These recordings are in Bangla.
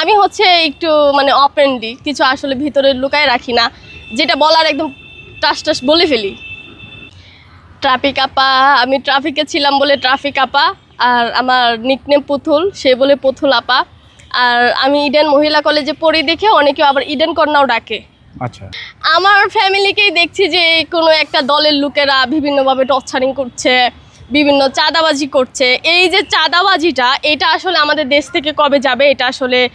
আমি হচ্ছে একটু মানে অপেনলি কিছু আসলে ভিতরে লুকায় রাখি না। যেটা বলার একদম টাস টাস বলে ফেলি। ট্রাফিক আপা আমি ট্রাফিকে ছিলাম বলে ট্রাফিক আপা আর আমার নিকনেম পুতুল সে বলে পুতুল আপা। আর আমি ইডেন মহিলা কলেজে পড়ি দেখে অনেকে আবার ইডেন কন্যাও ডাকে। আচ্ছা। আমার ফ্যামিলিকেই দেখছি যে কোনো একটা দলের লোকেরা বিভিন্নভাবে টর্চারিং করছে বিভিন্ন চাঁদাবাজি করছে। এই যে চাঁদাবাজিটা, এটা আসলে আমাদের দেশ থেকে কবে যাবে, এটা আসলে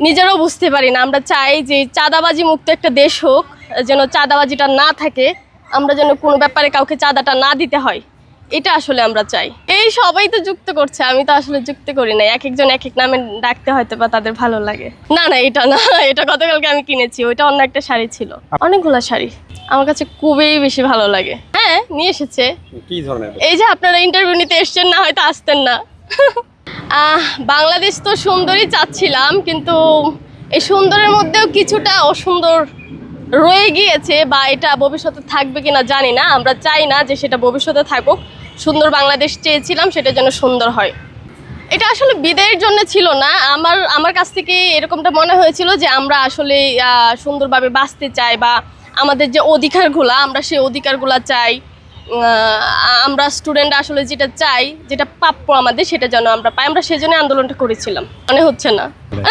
নিজেরাও বুঝতে পারি না। আমরা চাই যে চাঁদাবাজি মুক্ত একটা দেশ হোক, যেন চাঁদাবাজিটা না থাকে, আমরা যেন কোনো ব্যাপারে কাউকে চাঁদাটা না দিতে হয়। এটা আসলে আমরা চাই। এই সবাই তো যুক্ত করছে, আমি তো আসলে যুক্ত করি না এক একজন এক এক নামে ডাকতে হয়তো বা তাদের ভালো লাগে। না না, এটা না, এটা গতকালকে আমি কিনেছি, ওইটা অন্য একটা শাড়ি ছিল। অনেকগুলো শাড়ি। আমার কাছে খুবই বেশি ভালো লাগে। হ্যাঁ নিয়ে এসেছে। কি ধরনের? এই যে আপনারা ইন্টারভিউ নিতে এসছেন না হয়তো আসতেন না। বাংলাদেশ তো সুন্দরই চাচ্ছিলাম কিন্তু এই সুন্দরের মধ্যেও কিছুটা অসুন্দর রয়ে গিয়েছে বা এটা ভবিষ্যতে থাকবে কিনা জানি না। আমরা চাই না যে সেটা ভবিষ্যতে থাকুক। সুন্দর বাংলাদেশ চেয়েছিলাম সেটা যেন সুন্দর হয়। এটা আসলে বিদায়ের জন্য ছিল না। আমার আমার কাছ থেকে এরকমটা মনে হয়েছিল যে আমরা আসলে সুন্দরভাবে বাঁচতে চাই বা আমাদের যে অধিকারগুলা, আমরা সেই অধিকারগুলা চাই। আমরা স্টুডেন্ট আসলে যেটা চাই, যেটা প্রাপ্য আমাদের, সেটা যেন আমরা পাই। আমরা সেজন্য আন্দোলনটা করেছিলাম। মনে হচ্ছে না।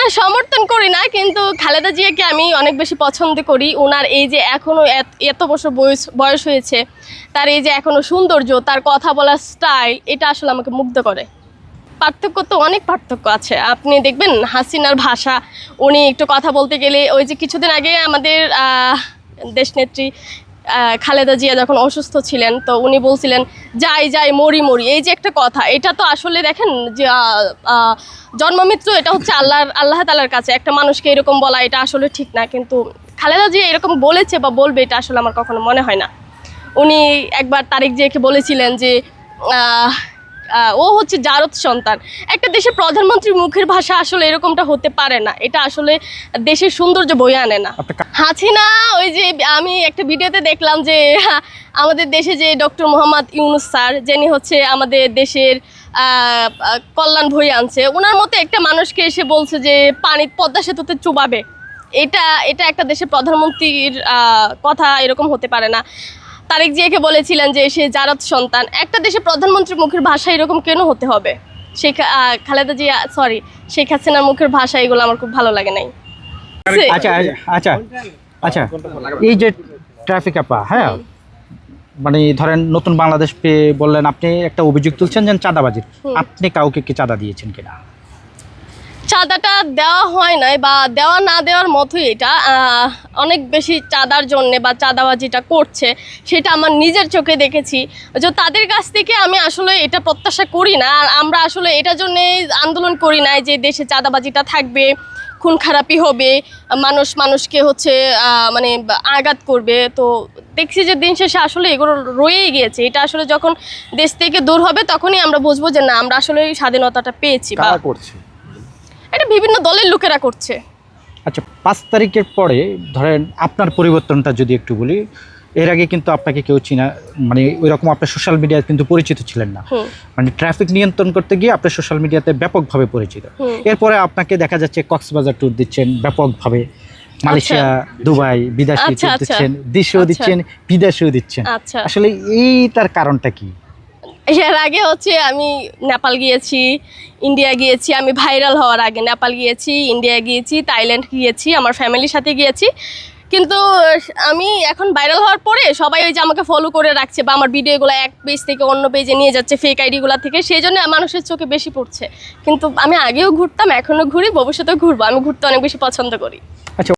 সমর্থন করি না, কিন্তু খালেদা জিয়াকে আমি অনেক বেশি পছন্দ করি। ওনার এই যে এখনও এত- বছর বয়স বয়স হয়েছে, তার এই যে এখনও সৌন্দর্য, তার কথা বলার স্টাইল এটা আসলে আমাকে মুগ্ধ করে। পার্থক্য তো অনেক পার্থক্য আছে। আপনি দেখবেন হাসিনার ভাষা, উনি একটু কথা বলতে গেলে ওই যে কিছুদিন আগে আমাদের দেশনেত্রী খালেদা জিয়া যখন অসুস্থ ছিলেন তো উনি বলছিলেন যাই যাই মরি মরি। এই যে একটা কথা এটা তো আসলে দেখেন যে আহ, এটা হচ্ছে আল্লাহর আল্লাহ তালার কাছে। একটা মানুষকে এরকম বলা এটা আসলে ঠিক না কিন্তু খালেদা জিয়া এরকম বলেছে বা বলবে এটা আসলে আমার কখনো মনে হয় না। উনি একবার তারেক জিয়াকে বলেছিলেন যে ও হচ্ছে জারদ সন্তান। একটা দেশের প্রধানমন্ত্রীর মুখের ভাষা আসলে এরকমটা হতে পারে না। এটা আসলে দেশের সৌন্দর্য বয়ে আনে না। হাসিনা ওই যে আমি একটা ভিডিওতে দেখলাম যে আমাদের দেশে যে ডক্টর মোহাম্মদ ইউনুস স্যার যিনি হচ্ছে আমাদের দেশের কল্যাণ বই আনছে ওনার মতো একটা মানুষকে এসে বলছে যে পানি পদ্মা সেতুতে চুবাবে। এটা এটা একটা দেশের প্রধানমন্ত্রীর কথা এরকম হতে পারে না। তারেক জিয়াকে বলেছিলেন যে সে জারাত সন্তান। একটা দেশে প্রধানমন্ত্রীর মুখের ভাষা এরকম কেন হতে হবে? শেখ খালেদা জিয়া সরি শেখ হাসিনার মুখের ভাষা এগুলো আমার খুব ভালো লাগে নাই। আচ্ছা আচ্ছা আচ্ছা এই যে ট্রাফিক আপা হ্যাঁ? মানে ধরেন নতুন বাংলাদেশ পেয়ে বললেন আপনি একটা অভিযোগ তুলছেন যেন চাঁদাবাজির। আপনি কাউকে কি চাঁদা দিয়েছেন কিনা? চাঁদাটা দেওয়া হয় নাই বা দেওয়া না দেওয়ার মতোই এটা অনেক বেশি চাঁদার জন্যে বা চাঁদাবাজিটা করছে, সেটা আমার নিজের চোখে দেখেছি। যে তাদের কাছ থেকে আমি আসলে এটা প্রত্যাশা করি না। আর আমরা আসলে এটার জন্যে আন্দোলন করি না যে দেশে চাঁদাবাজিটা থাকবে, খুন খারাপি হবে, মানুষ মানুষকে হচ্ছে মানে আঘাত করবে। তো দেখছি যে দিন শেষে আসলে এগুলো রয়েই গিয়েছে। এটা আসলে যখন দেশ থেকে দূর হবে তখনই আমরা বুঝব যে না, আমরা আসলে স্বাধীনতাটা পেয়েছি বা কারা করছে? বিভিন্ন দলের লোকেরা করছে। আচ্ছা পাঁচ তারিখের পরে ধরেন আপনার পরিবর্তনটা যদি একটু বলি এর আগে কিন্তু আপনাকে কেউ চিনা মানে ওই রকম আপনার সোশ্যাল মিডিয়ায় কিন্তু পরিচিত ছিলেন না। মানে ট্রাফিক নিয়ন্ত্রণ করতে গিয়ে আপনার সোশ্যাল মিডিয়াতে ব্যাপকভাবে পরিচিত। এরপরে আপনাকে দেখা যাচ্ছে কক্সবাজার ট্যুর দিচ্ছেন ব্যাপকভাবে। মালয়েশিয়া দুবাই বিদেশি আচ্ছা, আচ্ছা। দিচ্ছেন দেশেও আচ্ছা। দিচ্ছেন বিদেশেও দিচ্ছেন। আচ্ছা। আসলে এইটার কারণটা কি? এর আগে হচ্ছে আমি নেপাল গিয়েছি, ইন্ডিয়া গিয়েছি, আমি ভাইরাল হওয়ার আগে নেপাল গিয়েছি, ইন্ডিয়া গিয়েছি, থাইল্যান্ড গিয়েছি, আমার ফ্যামিলির সাথে গিয়েছি। কিন্তু, আমি এখন ভাইরাল হওয়ার পরে সবাই ওই যে আমাকে ফলো করে রাখছে বা আমার ভিডিওগুলো এক পেজ থেকে অন্য পেজে নিয়ে যাচ্ছে ফেক আইডিগুলো থেকে, সেই জন্য মানুষের চোখে বেশি পড়ছে। কিন্তু আমি আগেও ঘুরতাম, এখনও ঘুরি, ভবিষ্যতেও ঘুরবো। আমি ঘুরতে অনেক বেশি পছন্দ করি। আচ্ছা